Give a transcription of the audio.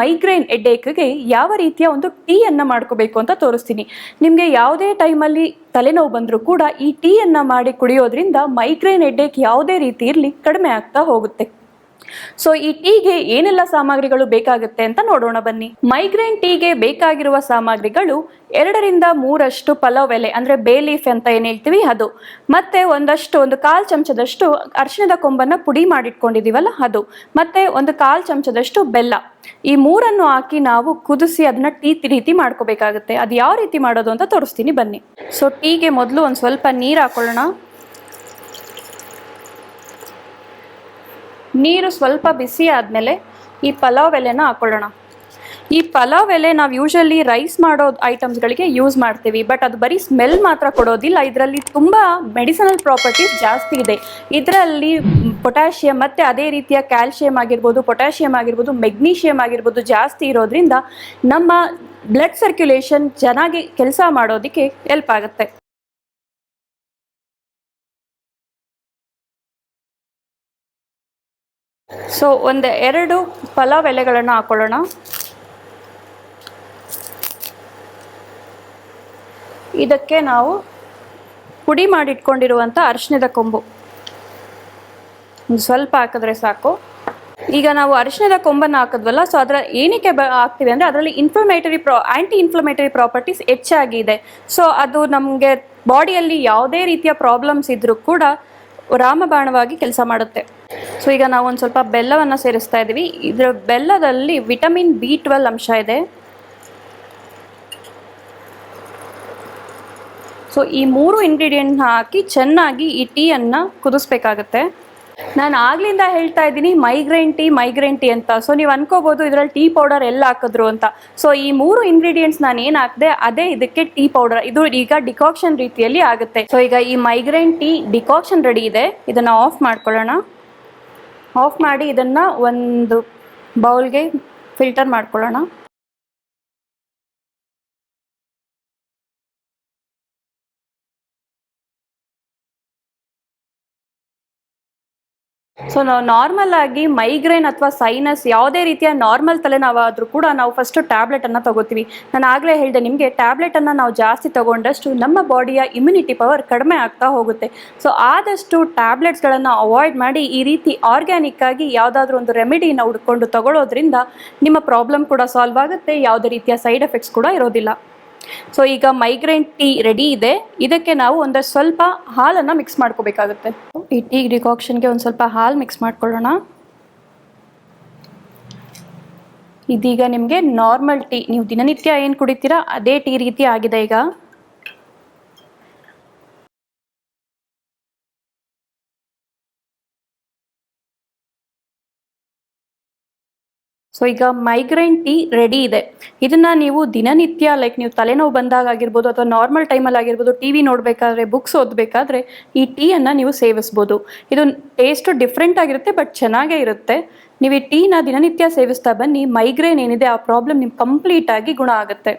Migraine ಎಡ್ಡೇಕ್ಗೆ ಯಾವ ರೀತಿಯ ಒಂದು ಟೀಯನ್ನು ಮಾಡ್ಕೋಬೇಕು ಅಂತ ತೋರಿಸ್ತೀನಿ. ನಿಮಗೆ ಯಾವುದೇ ಟೈಮಲ್ಲಿ ತಲೆನೋವು ಬಂದರೂ ಕೂಡ ಈ ಟೀಯನ್ನು ಮಾಡಿ ಕುಡಿಯೋದ್ರಿಂದ ಮೈಗ್ರೇನ್ ಎಡ್ಡೇಕ್ ಯಾವುದೇ ರೀತಿ ಇರಲಿ ಕಡಿಮೆ ಆಗ್ತಾ ಹೋಗುತ್ತೆ. ಸೊ ಈ ಟೀಗೆ ಏನೆಲ್ಲ ಸಾಮಗ್ರಿಗಳು ಬೇಕಾಗುತ್ತೆ ಅಂತ ನೋಡೋಣ ಬನ್ನಿ. ಮೈಗ್ರೇನ್ ಟೀಗೆ ಬೇಕಾಗಿರುವ ಸಾಮಗ್ರಿಗಳು ಎರಡರಿಂದ ಮೂರಷ್ಟು ಪಲಾವ್ ಎಲೆ, ಅಂದ್ರೆ ಬೇ ಲೀಫ್ ಅಂತ ಏನ್ ಹೇಳ್ತೀವಿ? ಅದು. ಮತ್ತೆ ಒಂದಷ್ಟು, ಒಂದು ಕಾಲ್ ಚಮಚದಷ್ಟು ಅರಿಶಿಣದ ಕೊಂಬನ್ನ ಪುಡಿ ಮಾಡಿಟ್ಕೊಂಡಿದೀವಲ್ಲ, ಅದು. ಮತ್ತೆ ಒಂದು ಕಾಲ್ ಚಮಚದಷ್ಟು ಬೆಲ್ಲ. ಈ ಮೂರನ್ನು ಹಾಕಿ ನಾವು ಕುದಿಸಿ ಅದನ್ನ ಟೀ ರೀತಿ ಮಾಡ್ಕೋಬೇಕಾಗುತ್ತೆ. ಅದು ಯಾವ ರೀತಿ ಮಾಡೋದು ಅಂತ ತೋರಿಸ್ತೀನಿ ಬನ್ನಿ. ಸೊ ಟೀಗೆ ಮೊದಲು ಒಂದು ಸ್ವಲ್ಪ ನೀರು ಹಾಕೊಳ್ಳೋಣ. ನೀರು ಸ್ವಲ್ಪ ಬಿಸಿ ಆದಮೇಲೆ ಈ ಪಲಾವ್ ಎಲೆನ ಹಾಕೊಳ್ಳೋಣ. ಈ ಪಲಾವ್ ಎಲೆ ನಾವು ಯೂಶಲಿ ರೈಸ್ ಮಾಡೋ ಐಟಮ್ಸ್ಗಳಿಗೆ ಯೂಸ್ ಮಾಡ್ತೀವಿ. ಬಟ್ ಅದು ಬರೀ ಸ್ಮೆಲ್ ಮಾತ್ರ ಕೊಡೋದಿಲ್ಲ. ಇದರಲ್ಲಿ ತುಂಬ ಮೆಡಿಸನಲ್ ಪ್ರಾಪರ್ಟೀಸ್ ಜಾಸ್ತಿ ಇದೆ. ಇದರಲ್ಲಿ ಪೊಟ್ಯಾಷಿಯಂ ಮತ್ತು ಅದೇ ರೀತಿಯ ಕ್ಯಾಲ್ಶಿಯಂ ಆಗಿರ್ಬೋದು ಪೊಟ್ಯಾಷಿಯಂ ಆಗಿರ್ಬೋದು ಮೆಗ್ನೀಷಿಯಂ ಆಗಿರ್ಬೋದು ಜಾಸ್ತಿ ಇರೋದ್ರಿಂದ ನಮ್ಮ ಬ್ಲಡ್ ಸರ್ಕ್ಯುಲೇಷನ್ ಚೆನ್ನಾಗಿ ಕೆಲಸ ಮಾಡೋದಕ್ಕೆ ಹೆಲ್ಪ್ ಆಗುತ್ತೆ. ಸೊ ಒಂದು ಎರಡು ಪಲಾವ್ ಎಲೆಗಳನ್ನು ಹಾಕೊಳ್ಳೋಣ. ಇದಕ್ಕೆ ನಾವು ಪುಡಿ ಮಾಡಿಟ್ಕೊಂಡಿರುವಂಥ ಅರಿಶಿಣದ ಕೊಂಬು. ಒಂದು ಸ್ವಲ್ಪ ಹಾಕಿದ್ರೆ ಸಾಕು. ಈಗ ನಾವು ಅರಿಶಿಣದ ಕೊಂಬನ್ನು ಹಾಕಿದ್ವಲ್ಲ ಸೊ ಅದರ ಏನಕ್ಕೆ ಬ ಹಾಕ್ತೀವಿ ಅಂದರೆ ಅದರಲ್ಲಿ ಇನ್ಫ್ಲಮೇಟರಿ ಪ್ರಾ ಆ್ಯಂಟಿ ಇನ್ಫ್ಲಮೇಟರಿ ಪ್ರಾಪರ್ಟೀಸ್ ಹೆಚ್ಚಾಗಿದೆ. ಸೊ ಅದು ನಮಗೆ ಬಾಡಿಯಲ್ಲಿ ಯಾವುದೇ ರೀತಿಯ ಪ್ರಾಬ್ಲಮ್ಸ್ ಇದ್ದರೂ ಕೂಡ ರಾಮಬಾಣವಾಗಿ ಕೆಲಸ ಮಾಡುತ್ತೆ. ಸೊ ಈಗ ನಾವು ಒಂದು ಸ್ವಲ್ಪ ಬೆಲ್ಲವನ್ನು ಸೇರಿಸ್ತಾ ಇದ್ದೀವಿ. ಇದರ ಬೆಲ್ಲದಲ್ಲಿ ವಿಟಮಿನ್ ಬಿ ಟ್ವೆಲ್ ಅಂಶ ಇದೆ. ಸೊ ಈ ಮೂರು ಇಂಗ್ರೀಡಿಯೆಂಟ್ನ ಹಾಕಿ ಚೆನ್ನಾಗಿ ಈ ಟೀಯನ್ನು ಕುದಿಸ್ಬೇಕಾಗತ್ತೆ. ನಾನು ಆಗ್ಲಿಂದ ಹೇಳ್ತಾ ಇದ್ದೀನಿ ಮೈಗ್ರೈನ್ ಟೀ ಮೈಗ್ರೈನ್ ಟೀ ಅಂತ. ಸೊ ನೀವು ಅನ್ಕೋಬಹುದು ಇದರಲ್ಲಿ ಟೀ ಪೌಡರ್ ಎಲ್ಲ ಹಾಕಿದ್ರು ಅಂತ. ಸೊ ಈ ಮೂರು ಇಂಗ್ರೀಡಿಯೆಂಟ್ಸ್ ನಾನು ಏನು ಹಾಕಿದೆ, ಅದೇ ಇದಕ್ಕೆ ಟೀ ಪೌಡರ್ ಇದು ಈಗ ಡಿಕಾಕ್ಷನ್ ರೀತಿಯಲ್ಲಿ ಆಗುತ್ತೆ. ಸೊ ಈಗ ಈ ಮೈಗ್ರೈನ್ ಟೀ ಡಿಕಾಕ್ಷನ್ ರೆಡಿ ಇದೆ. ಇದನ್ನು ಆಫ್ ಮಾಡ್ಕೊಳ್ಳೋಣ. ಆಫ್ ಮಾಡಿ ಇದನ್ನು ಒಂದು ಬೌಲ್ಗೆ ಫಿಲ್ಟರ್ ಮಾಡ್ಕೊಳ್ಳೋಣ. ಸೊ ನಾವು ನಾರ್ಮಲ್ ಆಗಿ ಮೈಗ್ರೇನ್ ಅಥವಾ ಸೈನಸ್ ಯಾವುದೇ ರೀತಿಯ ನಾರ್ಮಲ್ ತಲೆನೋವಾದರೂ ಕೂಡ ನಾವು ಫಸ್ಟು ಟ್ಯಾಬ್ಲೆಟನ್ನು ತಗೋತೀವಿ. ನಾನು ಆಗಲೇ ಹೇಳಿದೆ ನಿಮಗೆ ಟ್ಯಾಬ್ಲೆಟನ್ನು ನಾವು ಜಾಸ್ತಿ ತಗೊಂಡಷ್ಟು ನಮ್ಮ ಬಾಡಿಯ ಇಮ್ಯುನಿಟಿ ಪವರ್ ಕಡಿಮೆ ಆಗ್ತಾ ಹೋಗುತ್ತೆ. ಸೊ ಆದಷ್ಟು ಟ್ಯಾಬ್ಲೆಟ್ಸ್ಗಳನ್ನು ಅವಾಯ್ಡ್ ಮಾಡಿ ಈ ರೀತಿ ಆರ್ಗ್ಯಾನಿಕ್ ಆಗಿ ಯಾವುದಾದ್ರೂ ಒಂದು ರೆಮಿಡಿನ ಹುಡ್ಕೊಂಡು ತಗೊಳ್ಳೋದ್ರಿಂದ ನಿಮ್ಮ ಪ್ರಾಬ್ಲಮ್ ಕೂಡ ಸಾಲ್ವ್ ಆಗುತ್ತೆ, ಯಾವುದೇ ರೀತಿಯ ಸೈಡ್ ಎಫೆಕ್ಟ್ಸ್ ಕೂಡ ಇರೋದಿಲ್ಲ. ಸೊ ಈಗ ಮೈಗ್ರೇನ್ ಟೀ ರೆಡಿ ಇದೆ. ಇದಕ್ಕೆ ನಾವು ಒಂದು ಸ್ವಲ್ಪ ಹಾಲನ್ನು ಮಿಕ್ಸ್ ಮಾಡ್ಕೋಬೇಕಾಗುತ್ತೆ. ಈ ಟೀ ಡಿಕಾಕ್ಷನ್ಗೆ ಒಂದು ಸ್ವಲ್ಪ ಹಾಲು ಮಿಕ್ಸ್ ಮಾಡ್ಕೊಳ್ಳೋಣ. ಇದೀಗ ನಿಮಗೆ ನಾರ್ಮಲ್ ಟೀ ನೀವು ದಿನನಿತ್ಯ ಏನು ಕುಡಿತೀರಾ, ಅದೇ ಟೀ ರೀತಿ ಆಗಿದೆ ಈಗ. ಸೊ ಈಗ ಮೈಗ್ರೈನ್ ಟೀ ರೆಡಿ ಇದೆ. ಇದನ್ನ ನೀವು ದಿನನಿತ್ಯ ಲೈಕ್ ನೀವು ತಲೆನೋವು ಬಂದಾಗ ಆಗಿರ್ಬೋದು ಅಥವಾ ನಾರ್ಮಲ್ ಟೈಮಲ್ಲಿ ಆಗಿರ್ಬೋದು ಟಿ ವಿ ನೋಡಬೇಕಾದ್ರೆ ಬುಕ್ಸ್ ಓದಬೇಕಾದ್ರೆ ಈ ಟೀಯನ್ನು ನೀವು ಸೇವಿಸ್ಬೋದು. ಇದು ಟೇಸ್ಟ್ ಡಿಫ್ರೆಂಟ್ ಆಗಿರುತ್ತೆ ಬಟ್ ಚೆನ್ನಾಗೇ ಇರುತ್ತೆ. ನೀವು ಈ ಟೀನ ದಿನನಿತ್ಯ ಸೇವಿಸ್ತಾ ಬನ್ನಿ ಮೈಗ್ರೇನ್ ಏನಿದೆ, ಆ ಪ್ರಾಬ್ಲಮ್ ನಿಮ್ಗೆ ಕಂಪ್ಲೀಟ್ ಆಗಿ ಗುಣ ಆಗುತ್ತೆ.